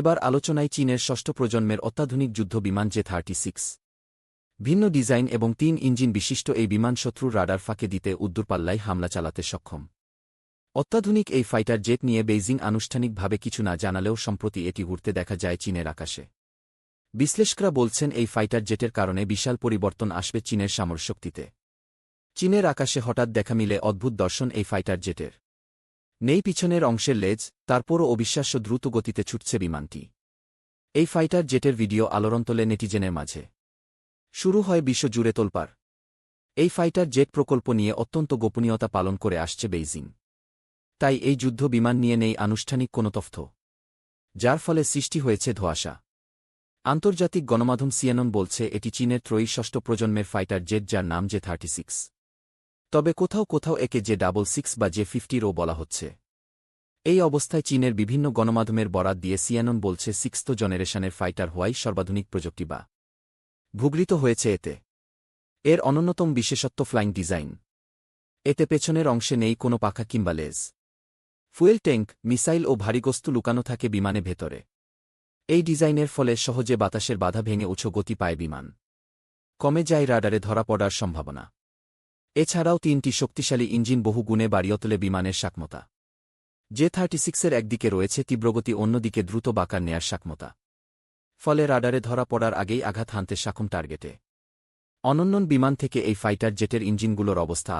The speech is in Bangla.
এবার আলোচনায় চীনের ষষ্ঠ প্রজন্মের অত্যাধুনিক যুদ্ধ বিমান জে থার্টি সিক্স। ভিন্ন ডিজাইন এবং তিন ইঞ্জিন বিশিষ্ট এই বিমান শত্রুর রাডার ফাঁকে দিতে উদ্দুরপাল্লায় হামলা চালাতে সক্ষম। অত্যাধুনিক এই ফাইটার জেট নিয়ে বেইজিং আনুষ্ঠানিকভাবে কিছু না জানালেও সম্প্রতি এটি উড়তে দেখা যায় চীনের আকাশে। বিশ্লেষকরা বলছেন এই ফাইটার জেটের কারণে বিশাল পরিবর্তন আসবে চীনের সামরশক্তিতে চীনের আকাশে হঠাৎ দেখা মিলে অদ্ভুত দর্শন এই ফাইটার জেটের। নেই পিছনের অংশের লেজ, তারপরও অবিশ্বাস্য দ্রুত গতিতে ছুটছে বিমানটি। এই ফাইটার জেটের ভিডিও আলোড়ন তোলে নেটিজেনের মাঝে। শুরু হয় বিশ্বজুড়ে তোলপার এই ফাইটার জেট প্রকল্প নিয়ে অত্যন্ত গোপনীয়তা পালন করে আসছে বেইজিং। তাই এই যুদ্ধ বিমান নিয়ে নেই আনুষ্ঠানিক কোনো তথ্য। যার ফলে সৃষ্টি হয়েছে ধোয়াশা। আন্তর্জাতিক গণমাধ্যম সিয়ানন বলছে, এটি চীনের ত্রয়ী ষষ্ঠ প্রজন্মের ফাইটার জেট যার নাম জে থার্টি সিক্স। তবে কোথাও কোথাও একে যে ডাবল সিক্স বা জে ফিফটিরও বলা হচ্ছে। এই অবস্থায় চীনের বিভিন্ন গণমাধ্যমের বরাত দিয়ে সিয়ানন বলছে সিক্সথ জেনারেশনের ফাইটার হওয়াই সর্বাধুনিক প্রযুক্তি বা ভূগৃত হয়েছে এতে। এর অনন্যতম বিশেষত্ব ফ্লাইং ডিজাইন। এতে পেছনের অংশে নেই কোনো পাখা কিংবা লেজ। ফুয়েল ট্যাঙ্ক, মিসাইল ও ভারী বস্তু লুকানো থাকে বিমানে ভেতরে। এই ডিজাইনের ফলে সহজে বাতাসের বাধা ভেঙে উঁচু গতি পায় বিমান। কমে যায় রাডারে ধরা পড়ার সম্ভাবনা। এছাড়াও তিনটি শক্তিশালী ইঞ্জিন বহু গুণে বাড়িয়ে তোলে বিমানের সাক্ষমতা জে থার্টি সিক্সের একদিকে রয়েছে তীব্রগতি, অন্যদিকে দ্রুত বাঁকার নেয়ার সাক্ষমতা ফলে রাডারে ধরা পড়ার আগেই আঘাত হানতে সাক্ষম টার্গেটে। অনন্যন বিমান থেকে এই ফাইটার জেটের ইঞ্জিনগুলোর অবস্থা